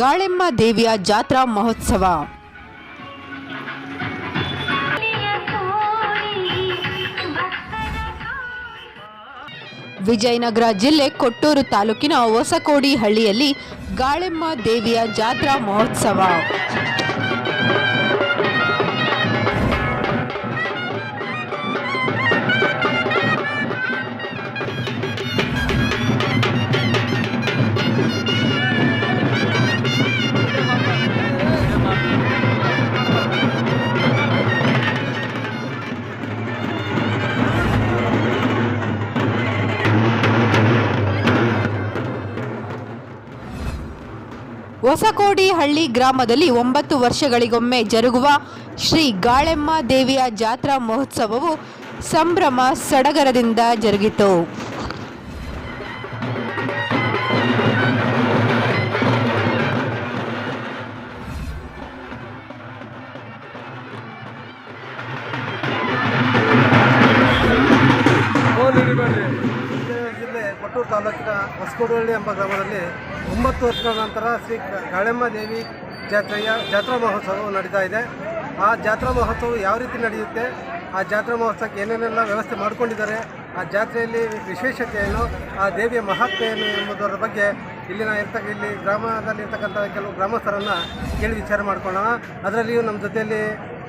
ಗಾಳೆಮ್ಮ ದೇವಿಯ ಜಾತ್ರಾ ಮಹೋತ್ಸವ. ವಿಜಯನಗರ ಜಿಲ್ಲೆ ಕೊಟ್ಟೂರು ತಾಲೂಕಿನ ಹೊಸಕೋಡಿ ಹಳ್ಳಿಯಲ್ಲಿ ಗಾಳೆಮ್ಮ ದೇವಿಯ ಜಾತ್ರಾ ಮಹೋತ್ಸವ. ಹೊಸಕೋಡಿ ಹಳ್ಳಿ ಗ್ರಾಮದಲ್ಲಿ ಒಂಬತ್ತು ವರ್ಷಗಳಿಗೊಮ್ಮೆ ಜರುಗುವ ಶ್ರೀ ಗಾಳೆಮ್ಮ ದೇವಿಯ ಜಾತ್ರಾ ಮಹೋತ್ಸವವು ಸಂಭ್ರಮ ಸಡಗರದಿಂದ ಜರುಗಿತು. ಜಿಲ್ಲೆ ಕೊಟ್ಟೂರು ತಾಲೂಕಿನ ಹೊಸಕೋಡಹಳ್ಳಿ ಎಂಬ ಗ್ರಾಮದಲ್ಲಿ ಒಂಬತ್ತು ವರ್ಷಗಳ ನಂತರ ಶ್ರೀ ಗಾಳೆಮ್ಮ ದೇವಿ ಜಾತ್ರೆಯ ಜಾತ್ರಾ ಮಹೋತ್ಸವವು ನಡೀತಾ ಇದೆ. ಆ ಜಾತ್ರಾ ಮಹೋತ್ಸವ ಯಾವ ರೀತಿ ನಡೆಯುತ್ತೆ, ಆ ಜಾತ್ರಾ ಮಹೋತ್ಸವಕ್ಕೆ ಏನೇನೆಲ್ಲ ವ್ಯವಸ್ಥೆ ಮಾಡಿಕೊಂಡಿದ್ದಾರೆ, ಆ ಜಾತ್ರೆಯಲ್ಲಿ ವಿಶೇಷತೆ ಏನು, ಆ ದೇವಿಯ ಮಹತ್ವ ಏನು ಎಂಬುದರ ಬಗ್ಗೆ ಇಲ್ಲಿನ ಇರ್ತಕ್ಕ ಇಲ್ಲಿ ಗ್ರಾಮದಲ್ಲಿ ಇರ್ತಕ್ಕಂಥ ಕೆಲವು ಗ್ರಾಮಸ್ಥರನ್ನು ಕೇಳಿ ವಿಚಾರ ಮಾಡ್ಕೊಳ್ಳೋಣ. ಅದರಲ್ಲಿಯೂ ನಮ್ಮ ಜೊತೆಯಲ್ಲಿ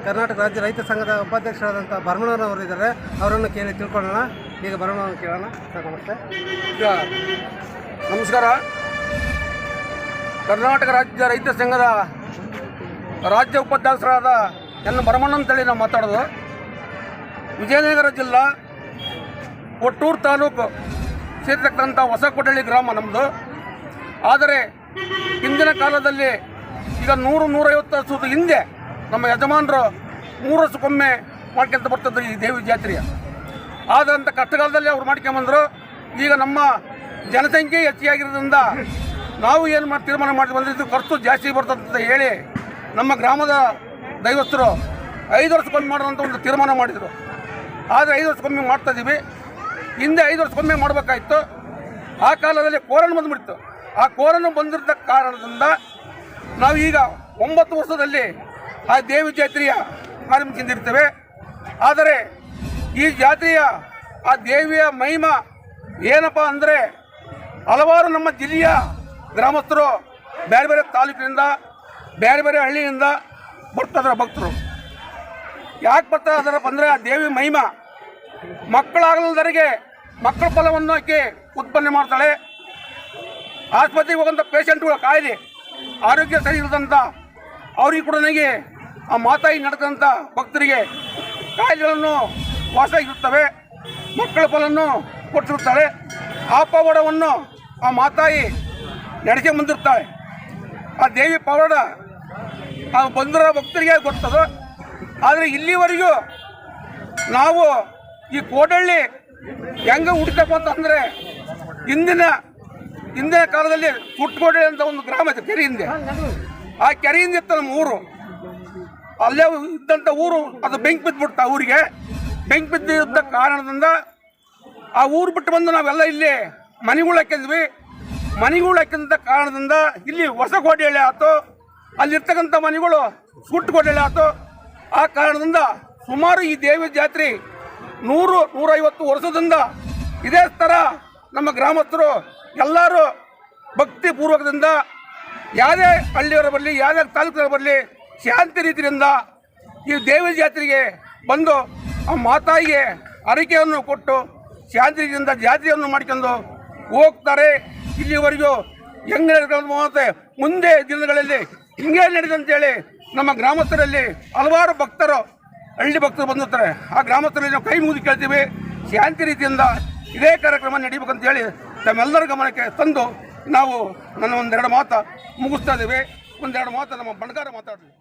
ಕರ್ನಾಟಕ ರಾಜ್ಯ ರೈತ ಸಂಘದ ಉಪಾಧ್ಯಕ್ಷರಾದಂಥ ಭರಮಣ್ಣನವರು ಇದ್ದಾರೆ. ಅವರನ್ನು ಕೇಳಿ ತಿಳ್ಕೊಳ್ಳೋಣ. ಈಗ ಬರೋಣ ಕೇಳೋಣ. ಸರ್ ಈಗ ನಮಸ್ಕಾರ. ಕರ್ನಾಟಕ ರಾಜ್ಯ ರೈತ ಸಂಘದ ರಾಜ್ಯ ಉಪಾಧ್ಯಕ್ಷರಾದ ಎನ್ ಭರಮಣ್ಣ ಅಂತೇಳಿ ನಾವು ಮಾತಾಡೋದು. ವಿಜಯನಗರ ಜಿಲ್ಲಾ ಕೊಟ್ಟೂರು ತಾಲೂಕು ಸೇರ್ತಕ್ಕಂಥ ಹೊಸಕೋಟಳ್ಳಿ ಗ್ರಾಮ ನಮ್ಮದು ಆದರೆ ಹಿಂದಿನ ಕಾಲದಲ್ಲಿ ಈಗ ನೂರು ನೂರೈವತ್ತು ವರ್ಷದ ಹಿಂದೆ ನಮ್ಮ ಯಜಮಾನರು ಮೂರು ವರ್ಷಕ್ಕೊಮ್ಮೆ ಮಾಡ್ಕೊಂತ ಬರ್ತಿದ್ರು ಈ ದೇವಿ ಜಾತ್ರೆಯ. ಆದಂಥ ಕಷ್ಟಕಾಲದಲ್ಲಿ ಅವ್ರು ಮಾಡ್ಕೊಂಬಂದರು. ಈಗ ನಮ್ಮ ಜನಸಂಖ್ಯೆ ಹೆಚ್ಚಿಗಾಗಿರೋದ್ರಿಂದ ನಾವು ಏನು ಮಾಡಿ ತೀರ್ಮಾನ ಮಾಡಿ ಇದು ಖರ್ಚು ಜಾಸ್ತಿ ಬರ್ತದಂತ ಹೇಳಿ ನಮ್ಮ ಗ್ರಾಮದ ದೈವಸ್ಥರು ಐದು ವರ್ಷಕ್ಕೊಮ್ಮೆ ಮಾಡೋದಂಥ ಒಂದು ತೀರ್ಮಾನ ಮಾಡಿದರು. ಆದರೆ ಐದು ವರ್ಷಕ್ಕೊಮ್ಮೆ ಮಾಡ್ತಾ ಇದ್ದೀವಿ ಹಿಂದೆ ಐದು ವರ್ಷಕ್ಕೊಮ್ಮೆ ಮಾಡಬೇಕಾಯ್ತು. ಆ ಕಾಲದಲ್ಲಿ ಕೋರನ್ ಬಂದುಬಿಡ್ತು. ಆ ಕೋರನ್ನು ಬಂದಿದ್ದ ಕಾರಣದಿಂದ ನಾವು ಈಗ ಒಂಬತ್ತು ವರ್ಷದಲ್ಲಿ ಆ ದೇವಿ ಜಾತ್ರೆಯ ಆರಂಭಿಸಿರ್ತೇವೆ ಆದರೆ ಈ ಜಾತ್ರೆಯ ಆ ದೇವಿಯ ಮಹಿಮ ಏನಪ್ಪ ಅಂದರೆ ಹಲವಾರು ನಮ್ಮ ಜಿಲ್ಲೆಯ ಗ್ರಾಮಸ್ಥರು ಬೇರೆ ಬೇರೆ ತಾಲೂಕಿನಿಂದ ಬೇರೆ ಬೇರೆ ಹಳ್ಳಿಯಿಂದ ಬರ್ತಾರೆ ಭಕ್ತರು. ಯಾಕೆ ಬರ್ತಾರೆ ಅದರ ಬಂದರೆ ಆ ದೇವಿ ಮಹಿಮ ಮಕ್ಕಳಾಗಲ್ದರಿಗೆ ಮಕ್ಕಳ ಫಲವನ್ನು ಹಾಕಿ ಉತ್ಪನ್ನ ಮಾಡ್ತಾಳೆ. ಆಸ್ಪತ್ರೆಗೆ ಹೋಗೋಂಥ ಪೇಷಂಟ್ಗಳ ಕಾಯಿಲೆ ಆರೋಗ್ಯ ಸರಿ ಇರದಂಥ ಅವ್ರಿಗೆ ಕೂಡ ನನಗೆ ಆ ಮಾತಾಯಿ ನಡೆದಂಥ ಭಕ್ತರಿಗೆ ಕಾಯಿಲೆಗಳನ್ನು ವಾಸ ಇರುತ್ತವೆ ಮಕ್ಕಳ ಫಲನ್ನು ಕೊಟ್ಟಿರುತ್ತಾಳೆ ಆ ಪವಾಡವನ್ನು ಆ ಮಾತಾಯಿ ನಡೆಸಿ ಬಂದಿರ್ತಾಳೆ ಆ ದೇವಿ ಪವಾಡ ಆ ಬಂದಿರೋ ಭಕ್ತರಿಗೆ ಗೊತ್ತದ. ಆದರೆ ಇಲ್ಲಿವರೆಗೂ ನಾವು ಈ ಕೋಡಳ್ಳಿ ಹೆಂಗೆ ಹುಡ್ತಪ್ಪ ಅಂತಂದರೆ ಇಂದಿನ ಹಿಂದಿನ ಕಾಲದಲ್ಲಿ ಸುಟ್ಟಕೋಟೆ ಅಂತ ಒಂದು ಗ್ರಾಮ ಇದೆ ಕೆರೆ ಹಿಂದೆ. ಆ ಕೆರೆಯಿಂದ ಇತ್ತು ನಮ್ಮ ಊರು ಅಲ್ಲೇ ಇದ್ದಂಥ ಊರು ಅದು ಬೆಂಕಿ ಬಿದ್ದುಬಿಡ್ತಾ ಊರಿಗೆ. ಬೆಂಕಿ ಬಿದ್ದಿದ್ದ ಕಾರಣದಿಂದ ಆ ಊರು ಬಿಟ್ಟು ಬಂದು ನಾವೆಲ್ಲ ಇಲ್ಲಿ ಮನೆಗಳು ಹಾಕಿದ್ವಿ ಮನೆಗಳು ಹಾಕಿದಂಥ ಕಾರಣದಿಂದ ಇಲ್ಲಿ ಹೊಸ ಕೋಟೆಹಳ್ಳಿ ಆಯ್ತು. ಅಲ್ಲಿರ್ತಕ್ಕಂಥ ಮನೆಗಳು ಸುಟ್ಟು ಕೋಟೆಹಳ್ಳಿ ಆಯ್ತು. ಆ ಕಾರಣದಿಂದ ಸುಮಾರು ಈ ದೇವಿ ಜಾತ್ರೆ ನೂರು, ನೂರೈವತ್ತು ವರ್ಷದಿಂದ ಇದೇ ಥರ ನಮ್ಮ ಗ್ರಾಮಸ್ಥರು ಎಲ್ಲರೂ ಭಕ್ತಿ ಪೂರ್ವಕದಿಂದ ಯಾವುದೇ ಹಳ್ಳಿಯವರು ಬರಲಿ, ಯಾವುದೇ ತಾಲೂಕಿನವರು ಬರಲಿ ಶಾಂತಿ ರೀತಿಯಿಂದ ಈ ದೇವಿ ಜಾತ್ರೆಗೆ ಬಂದು ಆ ಮಾತಾಯಿಗೆ ಅರಿಕೆಯನ್ನು ಕೊಟ್ಟು ಶಾಂತಿ ರೀತಿಯಿಂದ ಜಾತ್ರೆಯನ್ನು ಮಾಡ್ಕೊಂಡು ಹೋಗ್ತಾರೆ. ಇಲ್ಲಿವರೆಗೂ ಹೆಂಗೆ ನಡೆದು ಮುಂದೆ ದಿನಗಳಲ್ಲಿ ಹಿಂಗೆ ನಡೆದಂತೇಳಿ ನಮ್ಮ ಗ್ರಾಮಸ್ಥರಲ್ಲಿ ಹಲವಾರು ಭಕ್ತರು, ಹಳ್ಳಿ ಭಕ್ತರು ಬಂದಿರ್ತಾರೆ. ಆ ಗ್ರಾಮಸ್ಥರಲ್ಲಿ ನಾವು ಕೈ ಮುಗಿದು ಕೇಳ್ತೀವಿ. ಶಾಂತಿ ರೀತಿಯಿಂದ ಇದೇ ಕಾರ್ಯಕ್ರಮ ನಡೀಬೇಕಂತ ಹೇಳಿ ತಮ್ಮೆಲ್ಲರ ಗಮನಕ್ಕೆ ತಂದು ನಾವು ನನ್ನ ಒಂದೆರಡು ಮಾತು ಮುಗಿಸ್ತಾ ಇದ್ದೀವಿ. ಒಂದೆರಡು ಮಾತು ನಮ್ಮ ಬಣಗಾರ ಮಾತಾಡ್ತೀವಿ.